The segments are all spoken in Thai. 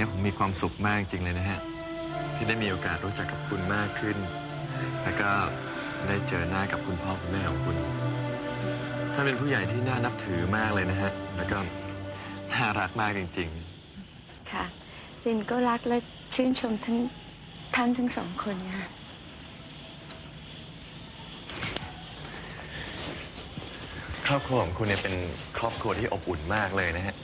นี้ผมมีความสุขมากจริงเลยนะฮะ ที่ได้มีโอกาสรู้จักกับคุณมากขึ้น แล้วก็ได้เจอหน้ากับคุณพ่อคุณแม่ของคุณ ท่านเป็นผู้ใหญ่ที่น่านับถือมากเลยนะฮะ แล้วก็น่ารักมากจริง ค่ะลินก็รักและชื่นชมทั้งท่านทั้งสองคนค่ะๆ ครอบครัวของคุณเนี่ยเป็นครอบครัวที่อบอุ่นมากเลยนะฮะ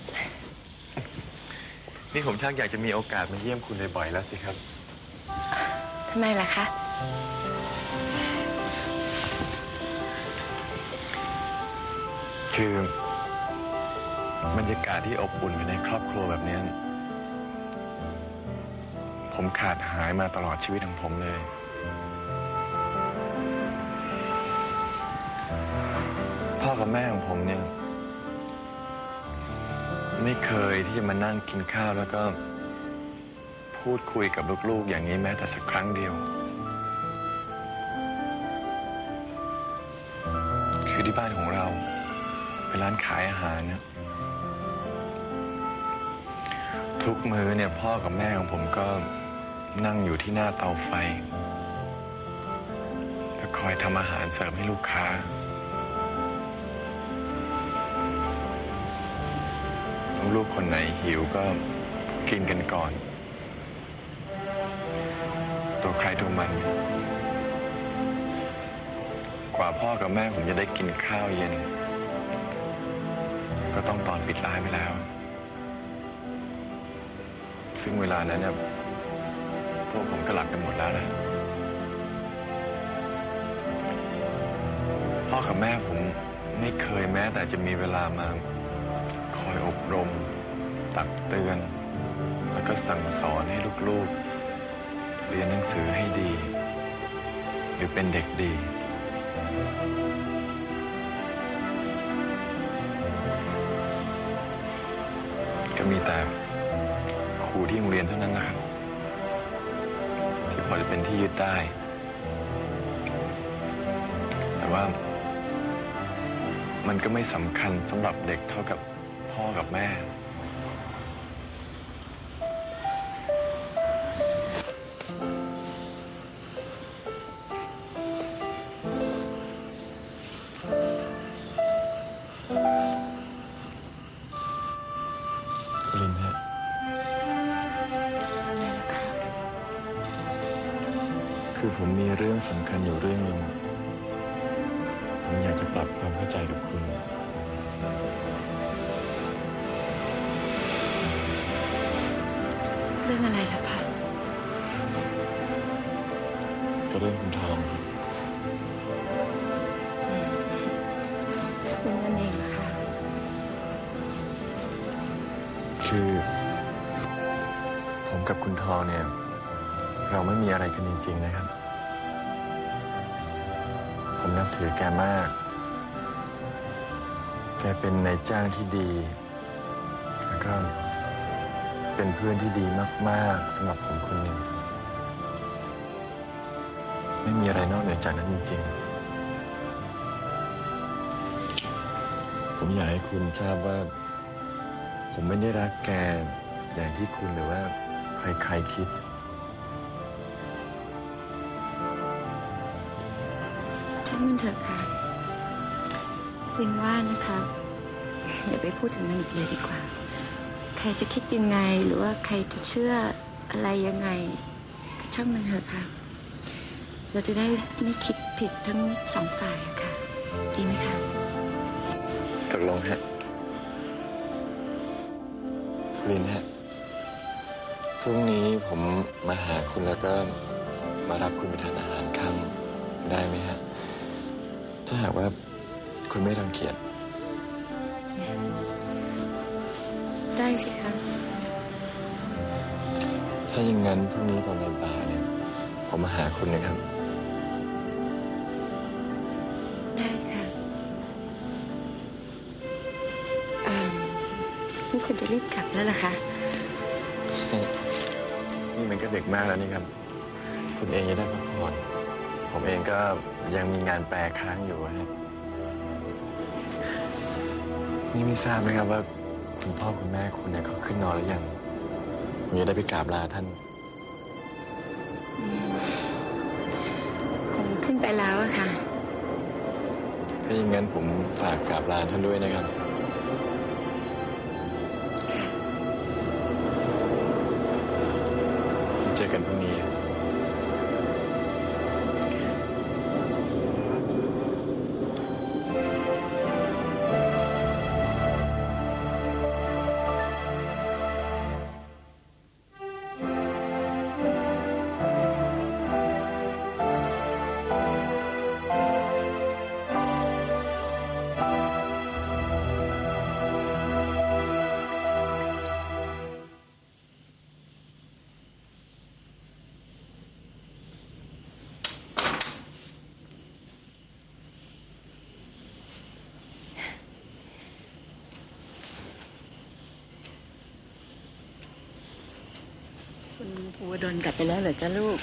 นี่ผมชักอยากจะมีโอกาสมาเยี่ยมคุณบ่อยๆแล้วสิครับ ทำไมล่ะคะ คือบรรยากาศที่อบอุ่นภายในครอบครัวแบบเนี้ยผมขาดหายมาตลอดชีวิตของผมเลย พ่อกับแม่ของผมเนี่ย ไม่เคยที่จะมานั่งกินข้าวแล้วก็ พูดคุยกับลูกๆ อย่างนี้แม้แต่สักครั้งเดียว คือที่บ้านของเรา เป็นร้านขายอาหารนะทุกมื้อเนี่ยพ่อกับแม่ของผมก็นั่งอยู่ที่หน้าเตาไฟก็คอยทำอาหารเสิร์ฟให้ลูกค้า ลูกคนไหนหิวก็กินกันก่อน ตัวใครตัวมัน กว่าพ่อกับแม่ผมจะได้กินข้าวเย็น ก็ต้องตอนปิดร้านไปแล้ว ซึ่งเวลานั้นเนี่ยพวกผมก็หลับกันหมดแล้วนะพ่อกับแม่ผมไม่เคยแม้แต่จะมีเวลามา อยอบรม ตักเตือน แล้วก็สั่งสอนให้ลูกๆ เรียนหนังสือให้ดี หรือเป็นเด็กดีก็มีแต่ครูที่โรงเรียนเท่านั้นนะครับ ที่พอจะเป็นที่ยึดได้ แต่ว่ามันก็ไม่สำคัญสำหรับเด็กเท่ากับ พ่อกับแม่คุณลินฮะทำไมล่ะคะคือผมมีเรื่องสำคัญอยู่เรื่องหนึ่ง รื่องอะไรล่ะคะก็เรื่องคุณทองคุณนั่นเองเหรอคะคือ ผมกับคุณทองเนี่ย เราไม่มีอะไรกันจริง ๆ นะครับ ผมนับถือแกมาก แกเป็นนายจ้างที่ดี แล้วก็ เป็นเพื่อนที่ดีมากๆสำหรับผมคนหนึ่ง ไม่มีอะไรนอกเหนือจากนั้นจริง ๆ ผมอยากให้คุณทราบว่า ผมไม่ได้รักแกอย่างที่คุณหรือว่า ใครๆคิด ช่างมันเถอะค่ะลินว่านะคะ อย่าไปพูดถึงมันอีกเลยดีกว่า รจะคิดยังไงหรือว่าใครจะเชื่ออะไรยังไง ช่างมันเถอะค่ะ เราจะได้ไม่คิดผิดทั้งสองฝ่ายอะค่ะ ดีไหมคะตกลงฮะคุณลินฮะพรุ่งนี้ผมมาหาคุณแล้วก็มารับคุณไปทานอาหารค่ำได้ไหมฮะ ถ้าหากว่าคุณไม่รังเกียจ ได้สิคะ ถ้าอย่างนั้นพรุ่งนี้ตอนบ่ายๆเนี่ยผมมาหาคุณนะครับ ได้ค่ะอ่านี่คุณจะรีบกลับแล้วเหรอคะ นี่มันก็เด็กมากแล้วนี่ครับ คุณเองจะได้พักผ่อน ผมเองก็ยังมีงานแปลค้างอยู่ฮะนี่ไม่ทราบนะครับว่า คุณพ่อคุณแม่คุณเนี่ยเขาขึ้นนอนหรือยังผมจะได้ไปกราบลาท่าน คงขึ้นไปแล้วอะค่ะ ถ้าอย่างนั้นผมฝากกราบลาท่านด้วยนะครับ เจอกันพรุ่งนี้ ภูวดลกลับไปแล้วเหรอจ้าลูก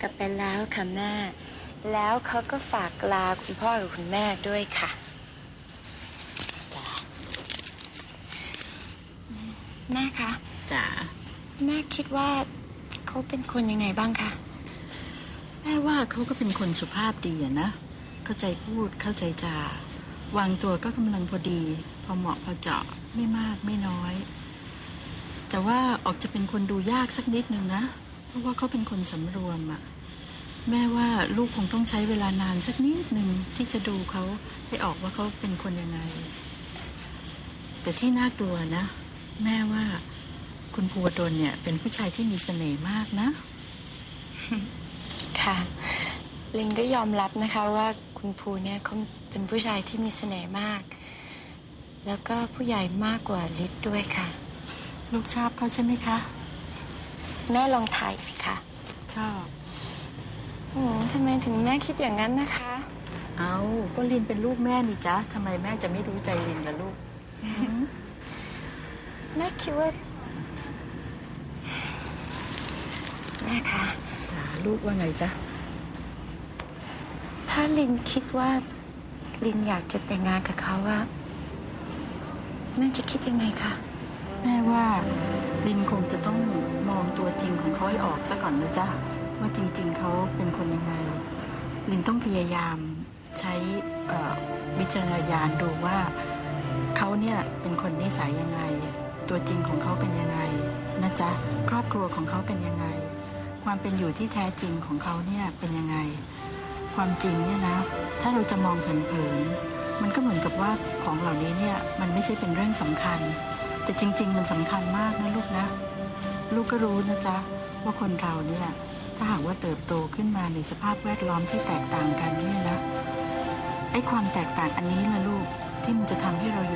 กลับไปแล้วค่ะแม่ แล้วเขาก็ฝากลาคุณพ่อกับคุณแม่ด้วยค่ะจ้าแม่คะ จ๋า แม่คิดว่าเขาเป็นคนยังไงบ้างคะแม่ว่าเขาก็เป็นคนสุภาพดีอะนะ เข้าใจพูดเข้าใจจา วางตัวก็กำลังพอดี พอเหมาะพอเจาะไม่มากไม่น้อย แต่ว่าออกจะเป็นคนดูยากสักนิดนึงนะ เพราะว่าเขาเป็นคนสำรวมอะแม่ว่าลูกคงต้องใช้เวลานานสักนิดหนึ่งที่จะดูเขาให้ออกว่าเขาเป็นคนยังไง แต่ที่น่ากลัวนะ แม่ว่าคุณภูวดลเนี่ย เป็นผู้ชายที่มีเสน่ห์มากนะ ค่ะ ลินก็ยอมรับนะคะว่าคุณภูเนี่ยเขาเป็นผู้ชายที่มีเสน่ห์มาก แล้วก็ผู้ใหญ่มากกว่าลิศด้วยค่ะ ลูกชอบเขาใช่ไหมคะ แม่ลองทายสิคะชอบอืมทำไมถึงแม่คิดอย่างนั้นนะคะ เอาก็ลินเป็นลูกแม่นี่จ๊ะทำไมแม่จะไม่รู้ใจลินล่ะลูก แม่คิดว่าแม่คะจ๋าลูกว่าไงจ๊ะ ถ้าลินคิดว่า ลินอยากจะแต่งงานกับเขาอะแม่จะคิดยังไงคะ แม่ว่าลินคงจะต้องมองตัวจริงของเขาให้ออกซะก่อนนะจ๊ะว่าจริง ๆเขาเป็นคนยังไง ลินต้องพยายามใช้วิจารณญาณดูว่าเขาเนี่ยเป็นคนนิสัยยังไง ตัวจริงของเขาเป็นยังไงนะจ๊ะครอบครัวของเขาเป็นยังไง ความเป็นอยู่ที่แท้จริงของเขาเนี่ยเป็นยังไง ความจริงเนี่ยนะ ถ้าเราจะมองเผินๆมันก็เหมือนกับว่าของเหล่านี้เนี่ยมันไม่ใช่เป็นเรื่องสำคัญ แต่จริง ๆ มันสำคัญมากนะลูกนะ ลูกก็รู้นะจ๊ะ ว่าคนเราเนี่ย ถ้าหากว่าเติบโตขึ้นมาในสภาพแวดล้อมที่แตกต่างกันเนี่ยนะไอ้ความแตกต่างอันนี้ละลูกที่มันจะทำให้เราอยู่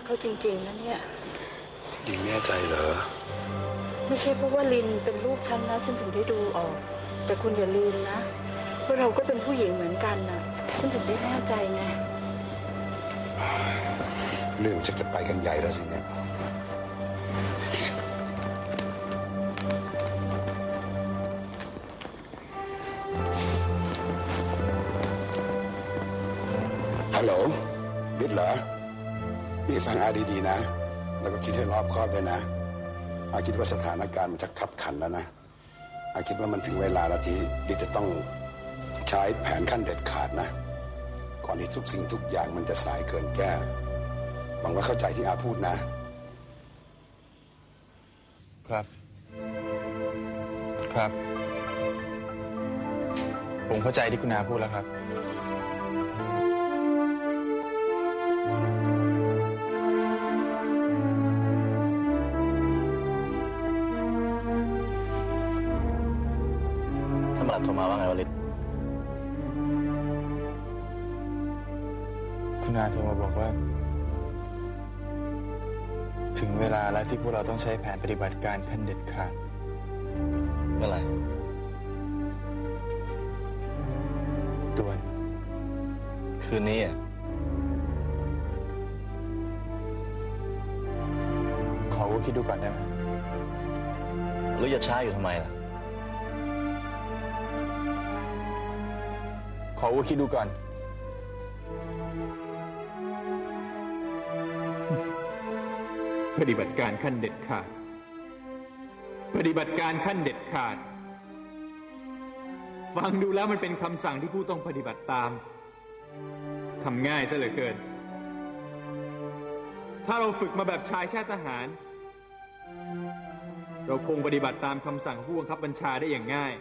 กรักเขาจริง ๆนะเนี่ยดิงแน่ใจเหรอ ไม่ใช่เพราะว่าลินเป็นลูกฉันนะฉันถึงได้ดูออก แต่คุณอย่าลืมนะว่าเราก็เป็นผู้หญิงเหมือนกันน่ะฉันถึงได้แน่ใจไง เรื่องจะจะไปกันใหญ่แล้วสิเนี่ย นี่ฟังอาดีๆนะ แล้วก็คิดให้รอบคอบด้วยนะ อาคิดว่าสถานการณ์มันจะขับขันแล้วนะ อาคิดว่ามันถึงเวลาแล้วที่ลิจะต้องใช้แผนขั้นเด็ดขาดนะ ก่อนที่ทุกสิ่งทุกอย่างมันจะสายเกินแก้ หวังว่าเข้าใจที่อาพูดนะ ครับ ครับ ผมเข้าใจที่คุณอาพูดแล้วครับ โทรมาว่าไงวะลิศคุณอานาโทรมาบอกว่า ถึงเวลาแล้วที่พวกเราต้องใช้แผนปฏิบัติการขั้นเด็ดขาดเมื่อไหร่ด่วน คืนนี้อะขอว่าคิดดูก่อนได้ไหมหรือจะช้าอยู่ทำไมล่ะ ขอว่าคิดดูก่อน ปฏิบัติการขั้นเด็ดขาด ปฏิบัติการขั้นเด็ดขาด ฟังดูแล้วมันเป็นคำสั่งที่ผู้ต้องปฏิบัติตาม ทำง่ายซะเหลือเกิน ถ้าเราฝึกมาแบบชายชาติทหาร เราคงปฏิบัติตามคำสั่งของผู้บังคับบัญชาได้อย่างง่าย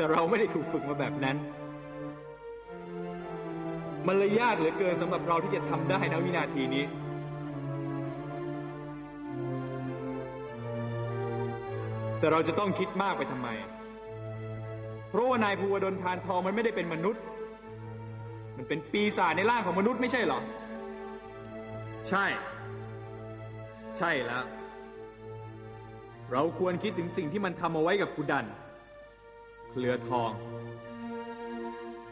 แต่เราไม่ได้ถูกฝึกมาแบบนั้น มันเลยยากเหลือเกินสำหรับเราที่จะทำได้นะวินาทีนี้ แต่เราจะต้องคิดมากไปทำไม เพราะว่านายภูวดลทานทองมันไม่ได้เป็นมนุษย์ มันเป็นปีศาจในร่างของมนุษย์ไม่ใช่เหรอ ใช่ ใช่แล้ว เราควรคิดถึงสิ่งที่มันทำเอาไว้กับกุดัน เครือทอง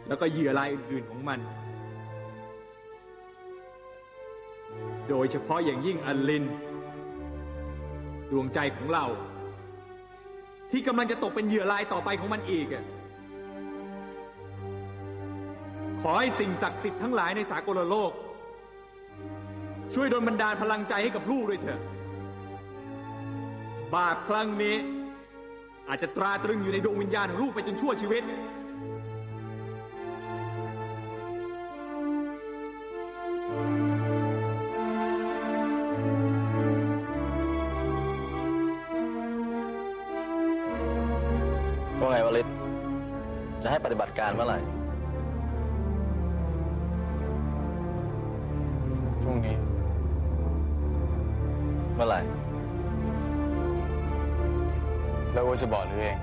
แล้วก็เหยื่อรายอื่นๆของมัน โดยเฉพาะอย่างยิ่งอัลลิน ดวงใจของเรา ที่กำลังจะตกเป็นเหยื่อรายต่อไปของมันอีกอะขอให้สิ่งศักดิ์สิทธิ์ทั้งหลายในสากลโลก ช่วยดลบันดาลพลังใจให้กับลูกด้วยเถอะ บาปครั้งนี้ อาจจะตราตรึงอยู่ในดวงวิญญาณของลูกไปจนชั่วชีวิต ว่าไงวลิศจะให้ปฏิบัติการเมื่อไหร่ พรุ่งนี้ เมื่อไหร่ แล้วโอจะบอกหรือเอง